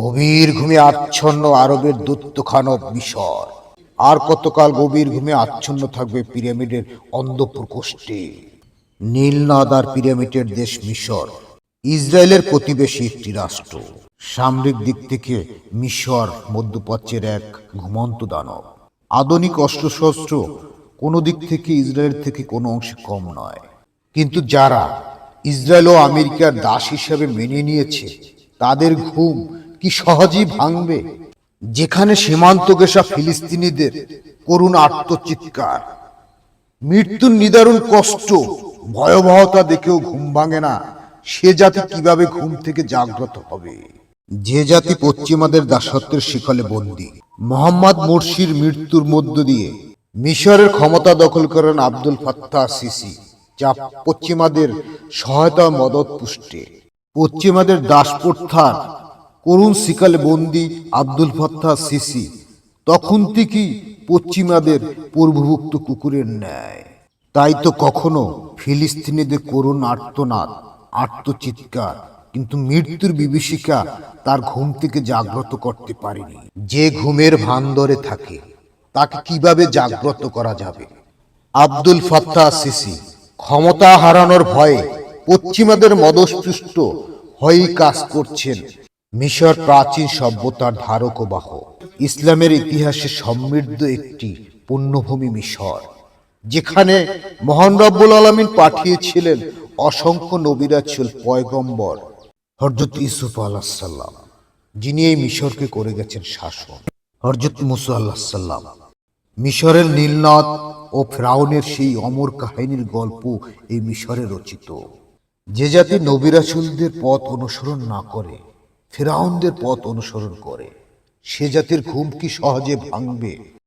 গভীর ঘুমে আচ্ছন্ন আরবের দৈত্যখানব মিশর। আর কতকাল গভীর ঘুমে আচ্ছন্ন থাকবে পিরামিডের অন্ধ প্রকোষ্ঠে নীল নদ আর পিরামিডের দেশ মিশর, ইসরায়েলের প্রতিবেশী একটি রাষ্ট্র। সামরিক দিক থেকে মিশর মধ্যপ্রাচ্যের এক ঘুমন্ত দানব। আধুনিক অস্ত্রশস্ত্র কোনো দিক থেকে ইসরায়েল থেকে কোনো অংশে কম নয়। কিন্তু যারা ইসরায়েল ও আমেরিকার দাস হিসাবে মেনে নিয়েছে, তাদের ঘুম কি সহজেই ভাঙবে? যেখানে সীমান্ত গেসা ফিলিস্তিনিদের করুণ আত্মচিৎকার। মৃত্যুর নিদারুণ কষ্ট, ভয়াবহতা দেখেও ঘুম ভাঙে না। সে জাতি কীভাবে ঘুম থেকে জাগ্রত হবে? যে জাতি পশ্চিমাদের দাসত্বের শিকলে বন্দী। মোহাম্মদ মুর্শির মৃত্যুর মধ্য দিয়ে মিশরের ক্ষমতা দখল করেন আব্দুল ফাত্তাহ সিসি, যা পশ্চিমাদের সহায়তা মদত পুষ্টে। পশ্চিমাদের দাসপ্রথার করুণ শিকালে বন্দী আব্দুল ফাত্তাহ সিসি তখন থেকেই পশ্চিমাদের পূর্বভুক্ত কুকুরের ন্যায়। তাই তো কখনো ফিলিস্তিনিদের করুণ আর্তনাদ, আর্তচিৎকার, কিন্তু মৃত্যুর বিভীষিকা তার ঘুম থেকে জাগ্রত করতে পারেনি। যে ঘুমের ভান ধরে থাকে, তাকে কীভাবে জাগ্রত করা যাবে? আব্দুল ফাত্তাহ সিসি ক্ষমতা হারানোর ভয়ে পশ্চিমাদের মদস্পৃষ্ট হয়েই কাজ করছেন মিশর প্রাচীন সভ্যতার ধারক ও বাহক। ইসলামের ইতিহাসে সমৃদ্ধ একটি পুণ্যভূমি মিশর, যেখানে মহান রব্বুল আলমিন পাঠিয়েছিলেন অসংখ্য নবিরাচল পয়গম্বর হরজত ইসুফ আল্লাহ সাল্লাম যিনি এই মিশরকে করে গেছেন শাসন। হরজত মুসু আল্লাহ সাল্লাম মিশরের নীলনদ ও ফ্রাউনের সেই অমর কাহিনীর গল্প এই মিশরে রচিত। যে জাতি নবিরাসুলদের পথ অনুসরণ না করে ফেরাউনদের পথ অনুসরণ করে। সে জাতির ঘুম কি সহজে ভাঙবে?